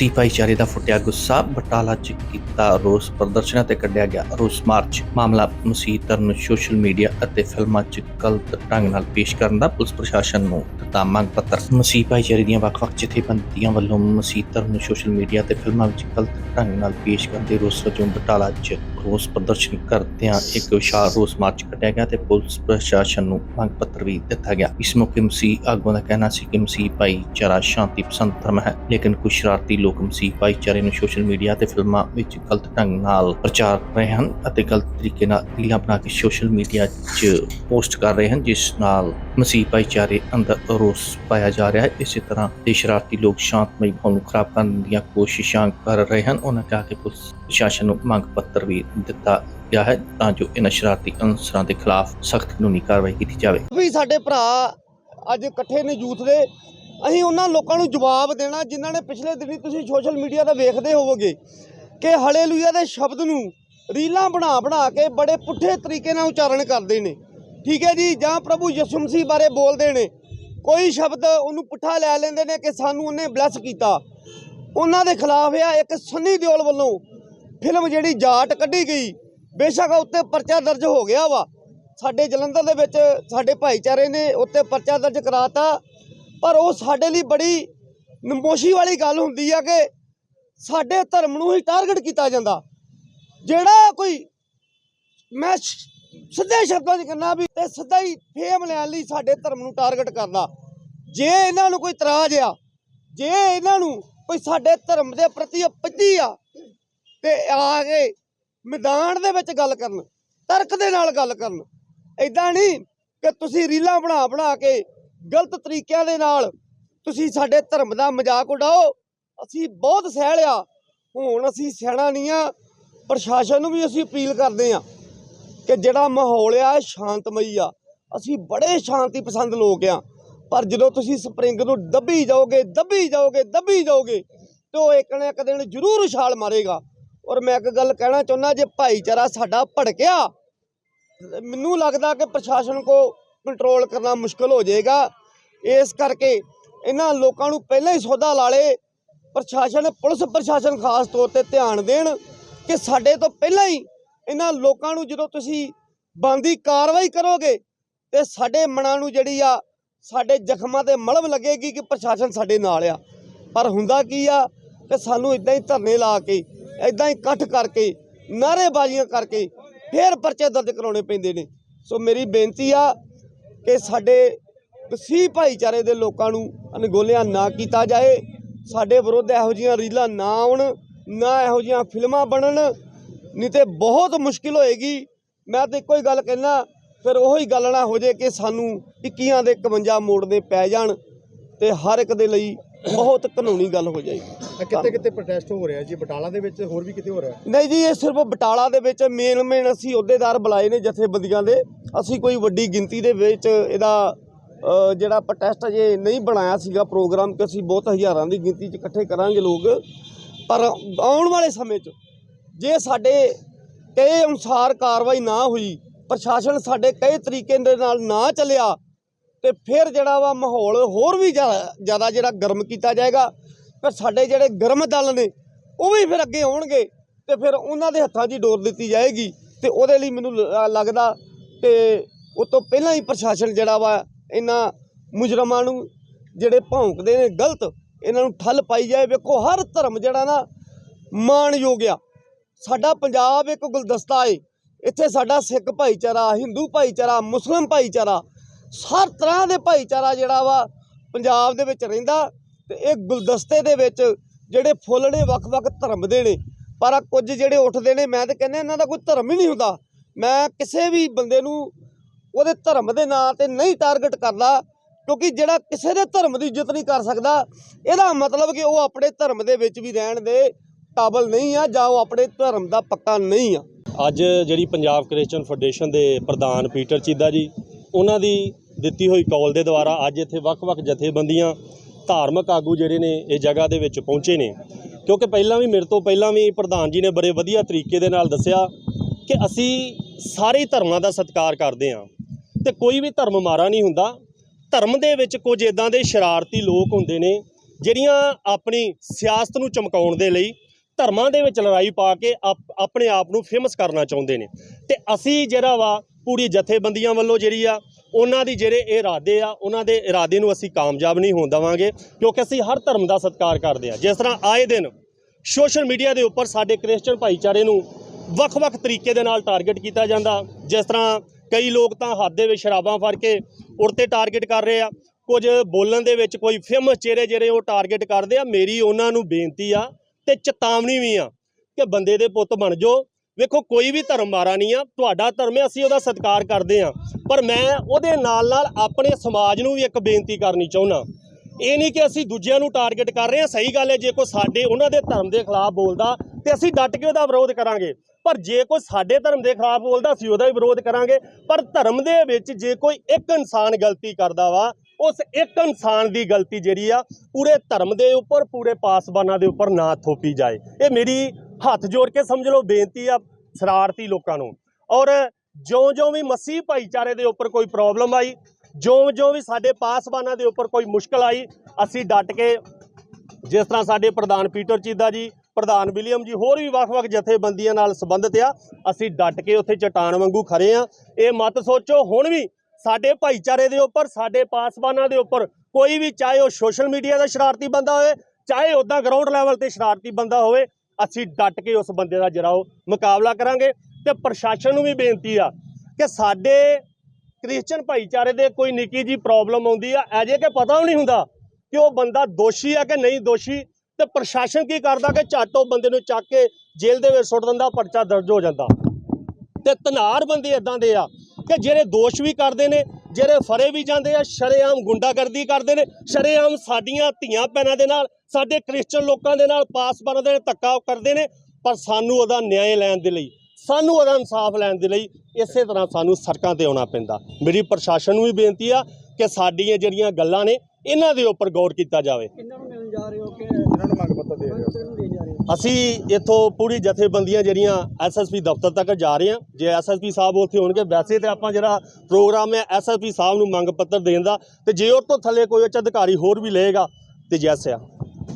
ਮਸੀਹ ਭਾਈਚਾਰੇ ਦਾ ਫੁੱਟਿਆ ਗੁੱਸਾ, ਬਟਾਲਾ 'ਚ ਕੀਤਾ ਰੋਸ ਪ੍ਰਦਰਸ਼ਨਾਂ ਤੇ ਕੱਢਿਆ ਗਿਆ ਰੋਸ ਮਾਰਚ। ਮਾਮਲਾ ਮਸੀਹ ਧਰਮ ਸੋਸ਼ਲ ਮੀਡੀਆ ਅਤੇ ਫਿਲਮਾਂ 'ਚ ਗਲਤ ਢੰਗ ਨਾਲ ਪੇਸ਼ ਕਰਨ ਦਾ ਪੁਲਿਸ ਪ੍ਰਸ਼ਾਸਨ ਨੂੰ ਦਿੱਤਾ ਮੰਗ ਪੱਤਰ। ਮਸੀਹ ਭਾਈਚਾਰੇ ਦੀਆਂ ਵੱਖ-ਵੱਖ ਜਥੇਬੰਦੀਆਂ ਵੱਲੋਂ ਮਸੀਹ ਧਰਮ ਨੂੰ ਸੋਸ਼ਲ ਮੀਡੀਆ ਤੇ ਫਿਲਮਾਂ ਵਿੱਚ ਗਲਤ ਢੰਗ ਨਾਲ ਪੇਸ਼ ਕਰਨ ਦੇ ਰੋਸ ਵਜੋਂ ਬਟਾਲਾ 'ਚ ਰੋਸ ਪ੍ਰਦਰਸ਼ਨ ਕਰਦਿਆਂ ਇੱਕ ਵਿਸ਼ਾਲ ਰੋਸ ਮਾਰਚ ਕੱਢਿਆ ਗਿਆ ਤੇ ਪੁਲਿਸ ਪ੍ਰਸ਼ਾਸਨ ਨੂੰ ਮੰਗ ਪੱਤਰ ਵੀ ਦਿੱਤਾ ਗਿਆ। ਇਸ ਮੌਕੇ ਮਸੀਹ ਆਗੂਆਂ ਦਾ ਕਹਿਣਾ ਸੀ ਕਿ ਮਸੀਹ ਭਾਈਚਾਰਾ ਸ਼ਾਂਤੀ, ਪਸੰਦ ਧਰਮ ਹੈ, ਲੇਕਿਨ ਕੁਝ ਸ਼ਰਾਰਤੀ ਲੋਕ ਮਸੀਹ ਭਾਈਚਾਰੇ ਨੂੰ ਸੋਸ਼ਲ ਮੀਡੀਆ ਤੇ ਫਿਲਮਾਂ ਵਿੱਚ ਗਲਤ ਢੰਗ ਨਾਲ ਪ੍ਰਚਾਰ ਕਰ ਰਹੇ ਹਨ ਅਤੇ ਗਲਤ ਤਰੀਕੇ ਨਾਲ ਰੀਲਾਂ ਬਣਾ ਕੇ ਸੋਸ਼ਲ ਮੀਡੀਆ 'ਚ ਪੋਸਟ ਕਰ ਰਹੇ ਹਨ, ਜਿਸ ਨਾਲ ਮਸੀਹ ਭਾਈਚਾਰੇ ਅੰਦਰ ਰੋਸ ਪਾਇਆ ਜਾ ਰਿਹਾ ਹੈ। ਇਸੇ ਤਰ੍ਹਾਂ ਦੇ ਸ਼ਰਾਰਤੀ ਲੋਕ ਸ਼ਾਂਤਮਈ ਮਾਹੌਲ ਨੂੰ ਖਰਾਬ ਕਰਨ ਦੀਆਂ ਕੋਸ਼ਿਸ਼ਾਂ ਕਰ ਰਹੇ ਹਨ। ਉਹਨਾਂ ਕਿਹਾ ਕਿ ਪੁਲਿਸ ਪ੍ਰਸ਼ਾਸਨ ਨੂੰ ਮੰਗ ਪੱਤਰ ਵੀ ਦਿੱਤਾ ਗਿਆ ਹੈ ਤਾਂ ਜੋ ਇਹਨਾਂ ਸ਼ਰਾਰਤੀ ਅਨਸਰਾਂ ਦੇ ਖਿਲਾਫ ਸਖਤ ਕਾਨੂੰਨੀ ਕਾਰਵਾਈ ਕੀਤੀ ਜਾਵੇ। ਵੀ ਸਾਡੇ ਭਰਾ ਅੱਜ ਇਕੱਠੇ ਨੇ। ਯੂਥ ਦੇ ਅਸੀਂ ਉਹਨਾਂ ਲੋਕਾਂ ਨੂੰ ਜਵਾਬ ਦੇਣਾ, ਜਿਨ੍ਹਾਂ ਨੇ ਪਿਛਲੇ ਦਿਨੀ ਤੁਸੀਂ ਸੋਸ਼ਲ ਮੀਡੀਆ ਤੇ ਵੇਖਦੇ ਹੋਵੋਗੇ ਕਿ ਹਲੇਲੂਇਆ ਦੇ ਸ਼ਬਦ ਨੂੰ ਰੀਲਾਂ ਬਣਾ ਬਣਾ ਕੇ ਬੜੇ ਪੁੱਠੇ ਤਰੀਕੇ ਨਾਲ ਉਚਾਰਨ ਕਰਦੇ ਨੇ। ਠੀਕ ਹੈ ਜੀ, ਜਾਂ ਪ੍ਰਭੂ ਯਿਸੂ ਮਸੀਹ ਬਾਰੇ ਬੋਲਦੇ ਨੇ। ਕੋਈ ਸ਼ਬਦ ਉਹਨੂੰ ਪੁੱਠਾ ਲੈ ਲੈਂਦੇ ਨੇ ਕਿ ਸਾਨੂੰ ਉਹਨੇ ਬਲੈਸ ਕੀਤਾ। ਉਹਨਾਂ ਦੇ ਖਿਲਾਫ ਆ ਇੱਕ ਸੰਨੀ ਦਿਓਲ ਵੱਲੋਂ ਫਿਲਮ ਜਿਹੜੀ ਜਾਟ ਕੱਢੀ ਗਈ, ਬੇਸ਼ੱਕ ਉੱਤੇ ਪਰਚਾ ਦਰਜ ਹੋ ਗਿਆ ਵਾ। ਸਾਡੇ ਜਲੰਧਰ ਦੇ ਵਿੱਚ ਸਾਡੇ ਭਾਈਚਾਰੇ ਨੇ ਉੱਤੇ ਪਰਚਾ ਦਰਜ ਕਰਾਤਾ, ਪਰ ਉਹ ਸਾਡੇ ਲਈ ਬੜੀ ਨਮੋਸ਼ੀ ਵਾਲੀ ਗੱਲ ਹੁੰਦੀ ਆ ਕਿ ਸਾਡੇ ਧਰਮ ਨੂੰ ਹੀ ਟਾਰਗੇਟ ਕੀਤਾ ਜਾਂਦਾ। ਜਿਹੜਾ ਕੋਈ ਮੈਂ ਸਿੱਧੇ ਸ਼ਬਦਾਂ 'ਚ ਕਹਿੰਦਾ ਵੀ ਤੇ ਸਿੱਧਾ ਹੀ ਫੇਮ ਲੈਣ ਲਈ ਸਾਡੇ ਧਰਮ ਨੂੰ ਟਾਰਗੇਟ ਕਰਦਾ। ਜੇ ਇਹਨਾਂ ਨੂੰ ਕੋਈ ਇਤਰਾਜ਼ ਆ, ਜੇ ਇਹਨਾਂ ਨੂੰ ਕੋਈ ਸਾਡੇ ਧਰਮ ਦੇ ਪ੍ਰਤੀ ਅਪੱਜੀ ਆ ਤੇ ਆ ਕੇ ਮੈਦਾਨ ਦੇ ਵਿੱਚ ਗੱਲ ਕਰਨ, ਤਰਕ ਦੇ ਨਾਲ ਗੱਲ ਕਰਨ। ਐਦਾਂ ਨਹੀਂ ਕਿ ਤੁਸੀਂ ਰੀਲਾਂ ਬਣਾ ਬਣਾ ਕੇ, ਗਲਤ ਤਰੀਕਿਆਂ ਦੇ ਨਾਲ ਤੁਸੀਂ ਸਾਡੇ ਧਰਮ ਦਾ ਮਜ਼ਾਕ ਉਡਾਓ। ਅਸੀਂ ਬਹੁਤ ਸਹਿ ਲਿਆ ਹੁਣ ਅਸੀਂ ਸਹਿਣਾ ਨਹੀਂ ਆ। ਪ੍ਰਸ਼ਾਸਨ ਨੂੰ ਵੀ ਅਸੀਂ ਅਪੀਲ ਕਰਦੇ ਆ ਕਿ ਜਿਹੜਾ ਮਾਹੌਲ ਆ ਸ਼ਾਂਤਮਈ ਆ। ਅਸੀਂ ਬੜੇ ਸ਼ਾਂਤੀ ਪਸੰਦ ਲੋਕ ਆ। ਪਰ ਜਦੋਂ ਤੁਸੀਂ ਸਪਰਿੰਗ ਨੂੰ ਦੱਬੀ ਜਾਓਗੇ ਦੱਬੀ ਜਾਓਗੇ ਦੱਬੀ ਜਾਓਗੇ, ਤੇ ਉਹ ਇੱਕ ਨਾ ਇੱਕ ਦਿਨ ਜ਼ਰੂਰ ਉਛਾਲ ਮਾਰੇਗਾ। ਔਰ ਮੈਂ ਇੱਕ ਗੱਲ ਕਹਿਣਾ ਚਾਹੁੰਦਾ, ਜੇ ਭਾਈਚਾਰਾ ਸਾਡਾ ਭੜਕਿਆ ਮੈਨੂੰ ਲੱਗਦਾ ਕਿ ਪ੍ਰਸ਼ਾਸਨ ਕੋ ਕੰਟਰੋਲ ਕਰਨਾ ਮੁਸ਼ਕਲ ਹੋ ਜਾਏਗਾ। ਇਸ ਕਰਕੇ ਇਹਨਾਂ ਲੋਕਾਂ ਨੂੰ ਪਹਿਲਾਂ ਹੀ ਸੌਦਾ ਲਾ ਲੇ ਪ੍ਰਸ਼ਾਸਨ, ਪੁਲਿਸ ਪ੍ਰਸ਼ਾਸਨ ਖਾਸ ਤੌਰ ਤੇ ਧਿਆਨ ਦੇਣ ਕਿ ਸਾਡੇ ਤੋਂ ਪਹਿਲਾਂ ਹੀ ਇਹਨਾਂ ਲੋਕਾਂ ਨੂੰ ਜਦੋਂ ਤੁਸੀਂ ਬੰਦੀ ਕਾਰਵਾਈ ਕਰੋਗੇ, ਤੇ ਸਾਡੇ ਮਨਾਂ ਨੂੰ ਜਿਹੜੀ ਆ, ਸਾਡੇ ਜ਼ਖਮਾਂ ਤੇ ਮਲਮ ਲੱਗੇਗੀ ਕਿ ਪ੍ਰਸ਼ਾਸਨ ਸਾਡੇ ਨਾਲ ਆ। ਪਰ ਹੁੰਦਾ ਕੀ ਆ, ਕਿ ਸਾਨੂੰ ਇਦਾਂ ਹੀ ਧਰਨੇ ਲਾ ਕੇ ਇਦਾਂ ਹੀ ਇਕੱਠ ਕਰਕੇ, ਨਾਅਰੇਬਾਜ਼ੀਆਂ ਕਰਕੇ ਫੇਰ ਪਰਚੇ ਦਰਜ ਕਰਾਉਣੇ ਪੈਂਦੇ ਨੇ। ਸੋ ਮੇਰੀ ਬੇਨਤੀ ਆ ਕਿ ਸਾਡੇ ਵਸੀ ਭਾਈਚਾਰੇ ਦੇ ਲੋਕਾਂ ਨੂੰ ਅਣਗੋਲਿਆ ਨਾ ਕੀਤਾ ਜਾਏ। ਸਾਡੇ ਵਿਰੁੱਧ ਇਹੋ ਜਿਹੀਆਂ ਰੀਲਾਂ ਨਾ ਆਉਣ, ਨਾ ਇਹੋ ਜਿਹੀਆਂ ਫਿਲਮਾਂ ਬਣਨ, ਨਹੀਂ ਤੇ ਬਹੁਤ ਮੁਸ਼ਕਿਲ ਹੋਏਗੀ। ਮੈਂ ਤਾਂ ਇੱਕੋ ਹੀ ਗੱਲ ਕਹਿਣਾ ਫਿਰ ਉਹੀ ਗੱਲ ਨਾ ਹੋ ਜੇ ਕਿ ਸਾਨੂੰ 21 ਦੇ 51 ਮੋੜਨੇ ਪੈ ਜਾਣ ਤੇ ਹਰ ਇੱਕ ਦੇ ਲਈ ਬਹੁਤ ਕਾਨੂੰਨੀ ਗੱਲ ਹੋ ਜਾਏਗੀ। ਕਿਤੇ ਕਿਤੇ ਪ੍ਰੋਟੈਸਟ ਹੋ ਰਿਹਾ ਜੀ ਬਟਾਲਾ ਦੇ ਵਿੱਚ ਹੋਰ ਵੀ ਕਿਤੇ ਹੋ ਰਿਹਾ? ਨਹੀਂ ਜੀ ਇਹ ਸਿਰਫ ਬਟਾਲਾ ਦੇ ਵਿੱਚ ਮੇਨ ਮੇਨ ਅਸੀਂ ਅਹੁਦੇਦਾਰ ਬੁਲਾਏ ਨੇ ਜਥੇਬੰਦੀਆਂ ਦੇ। ਅਸੀਂ ਕੋਈ ਵੱਡੀ ਗਿਣਤੀ ਦੇ ਵਿੱਚ ਇਹਦਾ ਅ, ਜਿਹੜਾ ਪ੍ਰੋਟੈਸਟ ਅਜੇ ਨਹੀਂ ਬਣਾਇਆ ਸੀਗਾ ਪ੍ਰੋਗਰਾਮ ਕਿ ਅਸੀਂ ਬਹੁਤ ਹਜ਼ਾਰਾਂ ਦੀ ਗਿਣਤੀ 'ਚ ਇਕੱਠੇ ਕਰਾਂਗੇ ਲੋਕ। ਪਰ ਆਉਣ ਵਾਲੇ ਸਮੇਂ 'ਚ ਜੇ ਸਾਡੇ ਕਹੇ ਅਨੁਸਾਰ ਕਾਰਵਾਈ ਨਾ ਹੋਈ ਪ੍ਰਸ਼ਾਸਨ ਸਾਡੇ ਕਹੇ ਤਰੀਕੇ ਦੇ ਨਾਲ ਨਾ ਚੱਲਿਆ ਤੇ ਫਿਰ ਜਿਹੜਾ ਵਾ ਮਾਹੌਲ ਹੋਰ ਵੀ ਜ਼ਿਆਦਾ ਜ਼ਿਆਦਾ ਜਿਹੜਾ ਗਰਮ ਕੀਤਾ ਜਾਏਗਾ, ਫਿਰ ਸਾਡੇ ਜਿਹੜੇ ਗਰਮ ਦਲ ਨੇ, ਉਹ ਵੀ ਫਿਰ ਅੱਗੇ ਆਉਣਗੇ ਤੇ ਫਿਰ ਉਹਨਾਂ ਦੇ ਹੱਥਾਂ 'ਚ ਹੀ ਡੋਰ ਦਿੱਤੀ ਜਾਏਗੀ ਤੇ ਉਹਦੇ ਲਈ ਮੈਨੂੰ ਲੱਗਦਾ ਕਿ ਉਹ ਤੋਂ ਪਹਿਲਾਂ ਹੀ ਪ੍ਰਸ਼ਾਸਨ ਜਿਹੜਾ ਵਾ ਇਹਨਾਂ ਮੁਜਰਮਾਂ ਨੂੰ ਜਿਹੜੇ ਭੌਂਕਦੇ ਨੇ ਗਲਤ, ਇਹਨਾਂ ਨੂੰ ਠੱਲ ਪਾਈ ਜਾਏ। ਵੇਖੋ, ਹਰ ਧਰਮ ਜਿਹੜਾ ਨਾ ਮਾਣਯੋਗ ਆ। ਸਾਡਾ ਪੰਜਾਬ ਇੱਕ ਗੁਲਦਸਤਾ ਏ। ਇੱਥੇ ਸਾਡਾ ਸਿੱਖ ਭਾਈਚਾਰਾ, ਹਿੰਦੂ ਭਾਈਚਾਰਾ, ਮੁਸਲਮ ਭਾਈਚਾਰਾ ਹਰ ਤਰ੍ਹਾਂ ਦੇ ਭਾਈਚਾਰਾ ਜਿਹੜਾ ਵਾ ਪੰਜਾਬ ਦੇ ਵਿੱਚ ਰਹਿੰਦਾ ਤੇ ਇਹ ਗੁਲਦਸਤੇ ਦੇ ਵਿੱਚ ਜਿਹੜੇ ਫੁੱਲ ਨੇ ਵੱਖ-ਵੱਖ ਧਰਮ ਦੇ ਨੇ, ਪਰ ਆਹ ਕੁਝ ਜਿਹੜੇ ਉੱਠਦੇ ਨੇ, ਮੈਂ ਤਾਂ ਕਹਿੰਦਾ ਇਹਨਾਂ ਦਾ ਕੋਈ ਧਰਮ ਹੀ ਨਹੀਂ ਹੁੰਦਾ। ਮੈਂ ਕਿਸੇ ਵੀ ਬੰਦੇ ਨੂੰ ਉਹਦੇ ਧਰਮ ਦੇ ਨਾਂ ਤੇ ਨਹੀਂ ਟਾਰਗੇਟ ਕਰਦਾ, ਕਿਉਂਕਿ ਜਿਹੜਾ ਕਿਸੇ ਦੇ ਧਰਮ ਦੀ ਇੱਜ਼ਤ ਨਹੀਂ ਕਰ ਸਕਦਾ, ਇਹਦਾ ਮਤਲਬ ਕਿ ਉਹ ਆਪਣੇ ਧਰਮ ਦੇ ਵਿੱਚ ਵੀ ਰਹਿਣ ਦੇ ਕਾਬਲ ਨਹੀਂ ਆ, ਜਾਂ ਉਹ ਆਪਣੇ ਧਰਮ ਦਾ ਪੱਕਾ ਨਹੀਂ ਆ। ਅੱਜ ਜਿਹੜੀ ਪੰਜਾਬ ਕ੍ਰਿਸਚੀਅਨ ਫੈਡਰੇਸ਼ਨ ਦੇ ਪ੍ਰਧਾਨ ਪੀਟਰ ਚੀਦਾ ਜੀ ਉਹਨਾਂ ਦੀ ਦਿੱਤੀ ਹੋਈ ਕਾਲ ਦੇ ਦੁਆਰਾ ਅੱਜ ਇੱਥੇ ਵੱਖ-ਵੱਖ ਜਥੇਬੰਦੀਆਂ, ਧਾਰਮਿਕ ਆਗੂ ਜਿਹੜੇ ਨੇ ਇਹ ਜਗ੍ਹਾ ਦੇ ਵਿੱਚ ਪਹੁੰਚੇ ਨੇ। ਕਿਉਂਕਿ ਪਹਿਲਾਂ ਵੀ ਮੇਰੇ ਤੋਂ ਪਹਿਲਾਂ ਵੀ ਪ੍ਰਧਾਨ ਜੀ ਨੇ ਬੜੇ ਵਧੀਆ ਤਰੀਕੇ ਦੇ ਨਾਲ ਦੱਸਿਆ ਕਿ ਅਸੀਂ ਸਾਰੇ ਧਰਮਾਂ ਦਾ ਸਤਿਕਾਰ ਕਰਦੇ ਹਾਂ ਤੇ ਕੋਈ ਵੀ ਧਰਮ ਮਾਰਾ ਨਹੀਂ ਹੁੰਦਾ। ਧਰਮ ਦੇ ਵਿੱਚ ਕੁਝ ਇਦਾਂ ਦੇ ਸ਼ਰਾਰਤੀ ਲੋਕ ਹੁੰਦੇ ਨੇ ਜਿਹੜੀਆਂ ਆਪਣੀ ਸਿਆਸਤ ਨੂੰ ਚਮਕਾਉਣ ਦੇ ਲਈ ਧਰਮਾਂ ਦੇ ਵਿੱਚ ਲੜਾਈ ਪਾ ਕੇ ਆਪਣੇ ਆਪ ਨੂੰ ਫੇਮਸ ਕਰਨਾ ਚਾਹੁੰਦੇ ਨੇ। ਤੇ ਅਸੀਂ ਜਿਹੜਾ ਵਾ ਪੂਰੀ ਜਥੇਬੰਦੀਆਂ ਵੱਲੋਂ ਜਿਹੜੀ ਆ, ਉਹਨਾਂ ਦੀ ਜਿਹੜੇ ਇਹ ਇਰਾਦੇ ਆ, ਉਹਨਾਂ ਦੇ ਇਰਾਦੇ ਨੂੰ ਅਸੀਂ ਕਾਮਯਾਬ ਨਹੀਂ ਹੋਣ ਦੇਵਾਂਗੇ, ਕਿਉਂਕਿ ਅਸੀਂ ਹਰ ਧਰਮ ਦਾ ਸਤਿਕਾਰ ਕਰਦੇ ਆ। ਜਿਸ ਤਰ੍ਹਾਂ ਆਏ ਦਿਨ ਸੋਸ਼ਲ ਮੀਡੀਆ ਦੇ ਉੱਪਰ ਸਾਡੇ ਕ੍ਰਿਸਚੀਅਨ ਭਾਈਚਾਰੇ ਨੂੰ ਵੱਖ-ਵੱਖ ਤਰੀਕੇ ਦੇ ਨਾਲ ਟਾਰਗੇਟ ਕੀਤਾ ਜਾਂਦਾ। ਜਿਸ ਤਰ੍ਹਾਂ ਕਈ ਲੋਕ ਤਾਂ ਹੱਥ ਦੇ ਵਿੱਚ ਸ਼ਰਾਬਾਂ ਫੜ ਕੇ ਉਰਤੇ ਟਾਰਗੇਟ ਕਰ ਰਹੇ ਆ। ਕੁਝ ਬੋਲਣ ਦੇ ਵਿੱਚ ਕੋਈ ਫੇਮਸ ਚਿਹਰੇ ਜਿਹੜੇ ਉਹ ਟਾਰਗੇਟ ਕਰਦੇ ਆ। ਮੇਰੀ ਉਹਨਾਂ ਨੂੰ ਬੇਨਤੀ ਆ ਤੇ ਚੇਤਾਵਨੀ ਵੀ ਆ ਕਿ ਬੰਦੇ ਦੇ ਪੁੱਤ ਬਣ ਜਾਓ ਵੇਖੋ, ਕੋਈ ਵੀ ਧਰਮ ਮਾਰਾ ਨਹੀਂ ਆ, ਤੁਹਾਡਾ ਧਰਮ ਹੈ, ਅਸੀਂ ਉਹਦਾ ਸਤਿਕਾਰ ਕਰਦੇ ਆ ਪਰ ਮੈਂ ਉਹਦੇ ਨਾਲ ਨਾਲ ਆਪਣੇ ਸਮਾਜ ਨੂੰ ਵੀ ਇੱਕ ਬੇਨਤੀ ਕਰਨੀ ਚਾਹੁੰਦਾ। ਇਹ ਨਹੀਂ ਕਿ ਅਸੀਂ ਦੂਜਿਆਂ ਨੂੰ ਟਾਰਗੇਟ ਕਰ ਰਹੇ ਹਾਂ, ਸਹੀ ਗੱਲ ਹੈ, ਜੇ ਕੋਈ ਸਾਡੇ, ਉਹਨਾਂ ਦੇ ਧਰਮ ਦੇ ਖਿਲਾਫ ਬੋਲਦਾ, ਤੇ ਅਸੀਂ ਡਟ ਕੇ ਉਹਦਾ ਵਿਰੋਧ ਕਰਾਂਗੇ। ਪਰ ਜੇ ਕੋਈ ਸਾਡੇ ਧਰਮ ਦੇ ਖਿਲਾਫ ਬੋਲਦਾ, ਅਸੀਂ ਉਹਦਾ ਵੀ ਵਿਰੋਧ ਕਰਾਂਗੇ। ਪਰ ਧਰਮ ਦੇ ਵਿੱਚ ਜੇ ਕੋਈ ਇੱਕ ਇਨਸਾਨ ਗਲਤੀ ਕਰਦਾ ਵਾ, ਉਸ ਇੱਕ ਇਨਸਾਨ ਦੀ ਗਲਤੀ ਜਿਹੜੀ ਆ, ਪੂਰੇ ਧਰਮ ਦੇ ਉੱਪਰ, ਪੂਰੇ ਪਾਸਬਾਨਾਂ ਦੇ ਉੱਪਰ ਨਾ ਥੋਪੀ ਜਾਏ। ਇਹ ਮੇਰੀ ਹੱਥ ਜੋੜ ਕੇ ਸਮਝ ਲਓ, ਬੇਨਤੀ ਆ ਸ਼ਰਾਰਤੀ ਲੋਕਾਂ ਨੂੰ। ਔਰ ਜਿਉਂ-ਜਿਉਂ ਵੀ ਮਸੀਹ ਭਾਈਚਾਰੇ ਦੇ ਉੱਪਰ ਕੋਈ ਪ੍ਰੋਬਲਮ ਆਈ, ਜਿਉਂ-ਜਿਉਂ ਵੀ ਸਾਡੇ ਪਾਸਬਾਨਾਂ ਦੇ ਉੱਪਰ ਕੋਈ ਮੁਸ਼ਕਲ ਆਈ, ਅਸੀਂ ਡਟ ਕੇ ਜਿਸ ਤਰ੍ਹਾਂ ਸਾਡੇ ਪ੍ਰਧਾਨ ਪੀਟਰ ਚੀਦਾ ਜੀ, ਪ੍ਰਧਾਨ ਵਿਲੀਅਮ ਜੀ, ਹੋਰ ਵੀ ਵੱਖ-ਵੱਖ ਜਥੇਬੰਦੀਆਂ ਨਾਲ ਸੰਬੰਧਿਤ ਆ, ਅਸੀਂ ਡਟ ਕੇ ਉੱਥੇ ਚਟਾਨ ਵਾਂਗੂ ਖੜੇ ਆ। ਇਹ ਮਤ ਸੋਚੋ, ਹੁਣ ਵੀ ਸਾਡੇ ਭਾਈਚਾਰੇ ਦੇ ਉੱਪਰ, ਸਾਡੇ ਪਾਸਬਾਨਾਂ ਦੇ ਉੱਪਰ ਕੋਈ ਵੀ ਚਾਹੇ ਉਹ ਸੋਸ਼ਲ ਮੀਡੀਆ ਦਾ ਸ਼ਰਾਰਤੀ ਬੰਦਾ ਹੋਵੇ, ਚਾਹੇ ਉੱਦਾਂ ਗਰਾਊਂਡ ਲੈਵਲ ਤੇ ਸ਼ਰਾਰਤੀ ਬੰਦਾ ਹੋਵੇ ਅਸੀਂ ਡਟ ਕੇ ਉਸ ਬੰਦੇ ਦਾ ਜਿਹੜਾ ਉਹ ਮੁਕਾਬਲਾ ਕਰਾਂਗੇ ਤੇ ਪ੍ਰਸ਼ਾਸਨ ਨੂੰ ਵੀ ਬੇਨਤੀ ਆ ਕਿ ਸਾਡੇ ਕ੍ਰਿਸਚੀਅਨ ਭਾਈਚਾਰੇ ਦੇ ਕੋਈ ਨਿੱਕੀ ਜੀ ਪ੍ਰੋਬਲਮ ਆਉਂਦੀ ਆ, ਅਜੇ ਕਿ ਪਤਾ ਵੀ ਨਹੀਂ ਹੁੰਦਾ ਕਿ ਉਹ ਬੰਦਾ ਦੋਸ਼ੀ ਆ ਕਿ ਨਹੀਂ ਦੋਸ਼ੀ ਤੇ ਪ੍ਰਸ਼ਾਸਨ ਕੀ ਕਰਦਾ ਕਿ ਝੱਟ ਉਹ ਬੰਦੇ ਨੂੰ ਚੱਕ ਕੇ ਜੇਲ੍ਹ ਦੇ ਵਿੱਚ ਸੁੱਟ ਦਿੰਦਾ, ਪਰਚਾ ਦਰਜ ਹੋ ਜਾਂਦਾ ਤੇ ਤਨਾਰ ਬੰਦੇ ਇਦਾਂ ਦੇ ਆ ਕਿ ਜਿਹੜੇ ਦੋਸ਼ ਵੀ ਕਰਦੇ ਨੇ, ਜਿਹੜੇ ਫੜੇ ਵੀ ਜਾਂਦੇ ਆ, ਸ਼ਰੇਆਮ ਗੁੰਡਾਗਰਦੀ ਕਰਦੇ ਨੇ, ਸ਼ਰੇਆਮ ਸਾਡੀਆਂ ਧੀਆਂ ਭੈਣਾਂ ਦੇ ਨਾਲ, ਸਾਡੇ ਕ੍ਰਿਸਚੀਅਨ ਲੋਕਾਂ ਦੇ ਨਾਲ ਪਾਸਬਾਨਾਂ ਦੇ ਧੱਕਾ ਕਰਦੇ ਨੇ, ਪਰ ਸਾਨੂੰ ਉਹਦਾ ਨਿਆਂ ਲੈਣ ਦੇ ਲਈ, ਸਾਨੂੰ ਉਹਦਾ ਇਨਸਾਫ ਲੈਣ ਦੇ ਲਈ ਇਸੇ ਤਰ੍ਹਾਂ ਸਾਨੂੰ ਸੜਕਾਂ ਤੇ ਆਉਣਾ ਪੈਂਦਾ। ਮੇਰੀ ਪ੍ਰਸ਼ਾਸਨ ਨੂੰ ਵੀ ਬੇਨਤੀ ਆ ਕਿ ਸਾਡੀਆਂ ਜਿਹੜੀਆਂ ਗੱਲਾਂ ਨੇ ਇਹਨਾਂ ਦੇ ਉੱਪਰ ਗੌਰ ਕੀਤਾ ਜਾਵੇ। ਇਹਨਾਂ ਨੂੰ ਮੰਗ ਪੱਤਰ ਦੇ ਰਹੇ ਹੋ। ਅਸੀਂ ਇੱਥੋਂ ਪੂਰੀ ਜਥੇਬੰਦੀਆਂ ਜਿਹੜੀਆਂ ਐਸਐਸਪੀ ਦਫ਼ਤਰ ਤੱਕ ਜਾ ਰਹੇ ਹਾਂ। ਜੇ ਐਸਐਸਪੀ ਸਾਹਿਬ ਉੱਥੇ ਹੋਣਗੇ ਵੈਸੇ ਤੇ ਆਪਾਂ ਜਿਹੜਾ ਪ੍ਰੋਗਰਾਮ ਹੈ ਐਸਐਸਪੀ ਸਾਹਿਬ ਨੂੰ ਮੰਗ ਪੱਤਰ ਦੇਣ ਦਾ ਤੇ ਜੇ ਉਹ ਤੋਂ ਥੱਲੇ ਕੋਈ ਉੱਚ ਅਧਿਕਾਰੀ ਹੋਰ ਵੀ ਲਏਗਾ ਤੇ ਜੈਸ ਆ।